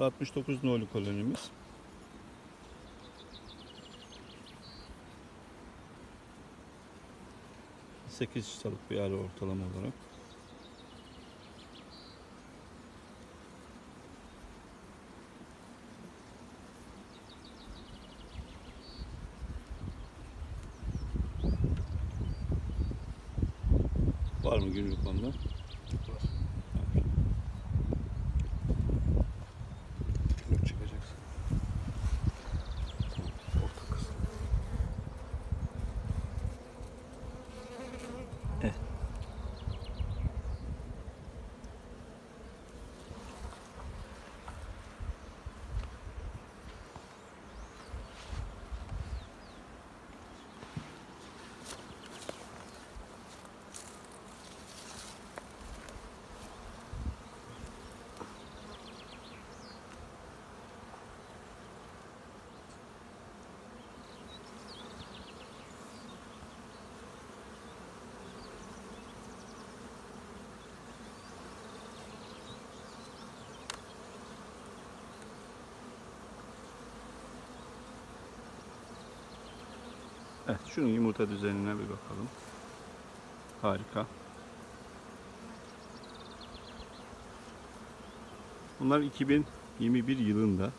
Bu da 69 nolu kolonimiz. Sekiz çıtalık bir arı ortalama olarak. Var mı günlük onda? Evet, şunun yumurta düzenine bir bakalım. Harika. Bunlar 2021 yılında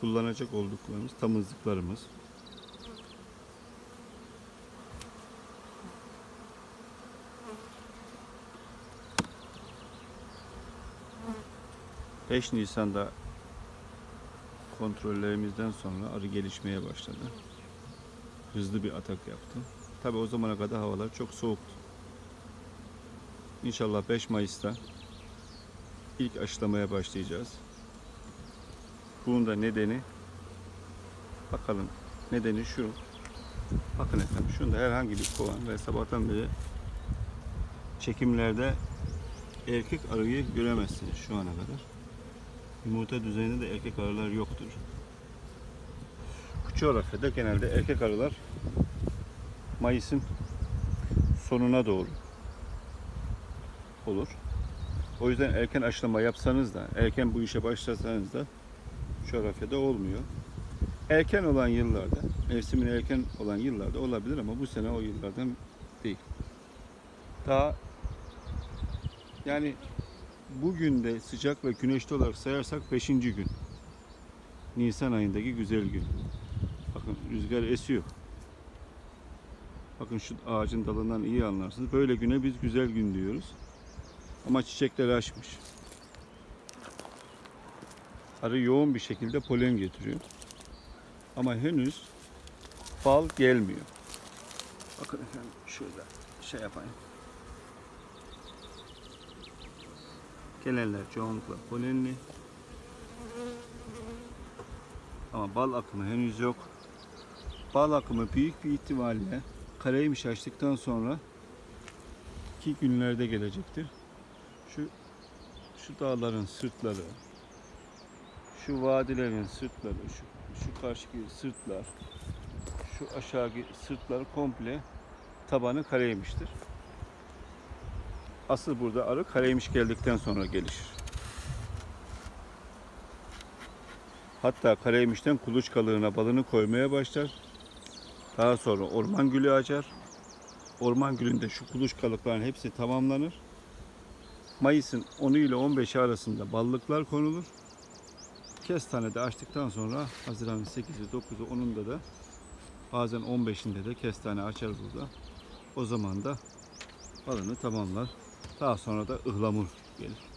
kullanacak olduklarımız tamızlıklarımız. ...5 Nisan'da kontrollerimizden sonra arı gelişmeye başladı hızlı bir atak yaptı. Tabi o zamana kadar havalar çok soğuktu. İnşallah 5 Mayıs'ta ilk aşılamaya başlayacağız. Bunun da nedeni bakalım nedeni şu. Bakın efendim şunda herhangi bir kovan ve sabahtan beri çekimlerde erkek arıyı göremezsiniz şu ana kadar. Yumurta düzeninde de erkek arılar yoktur. Coğrafyada genelde erkek arılar Mayıs'ın sonuna doğru olur. O yüzden erken aşılama yapsanız da, erken bu işe başlasanız da coğrafyada olmuyor. Erken olan yıllarda, mevsimin erken olan yıllarda olabilir ama bu sene o yıllardan değil. Daha yani bugün de sıcak ve güneşli olarak sayarsak 5. gün. Nisan ayındaki güzel gün. Bakın rüzgar esiyor. Bakın şu ağacın dalından iyi anlarsınız. Böyle güne biz güzel gün diyoruz. Ama çiçekler açmış. Arı yoğun bir şekilde polen getiriyor. Ama henüz bal gelmiyor. Bakın efendim şöyle şey yapayım. Gelenler çoğunlukla polenli. Ama bal akımı henüz yok. Bal akımı büyük bir ihtimalle karaymış açtıktan sonra iki günlerde gelecektir. Şu şu dağların sırtları, şu vadilerin sırtları, şu, şu karşıki sırtlar, şu aşağı sırtlar komple tabanı kareymiştir. Asıl burada arı kareymiş geldikten sonra gelişir. Hatta kareymişten kuluçkalığına balını koymaya başlar. Daha sonra orman gülü açar. Orman gülünde şu kuluçkalıkların hepsi tamamlanır. Mayıs'ın 10'u ile 15'i arasında ballıklar konulur. Kestane de açtıktan sonra Haziran'ın 8'i, 9'u, 10'unda da bazen 15'inde de kestane açar burada. O zaman da balını tamamlar. Daha sonra da ıhlamur gelir.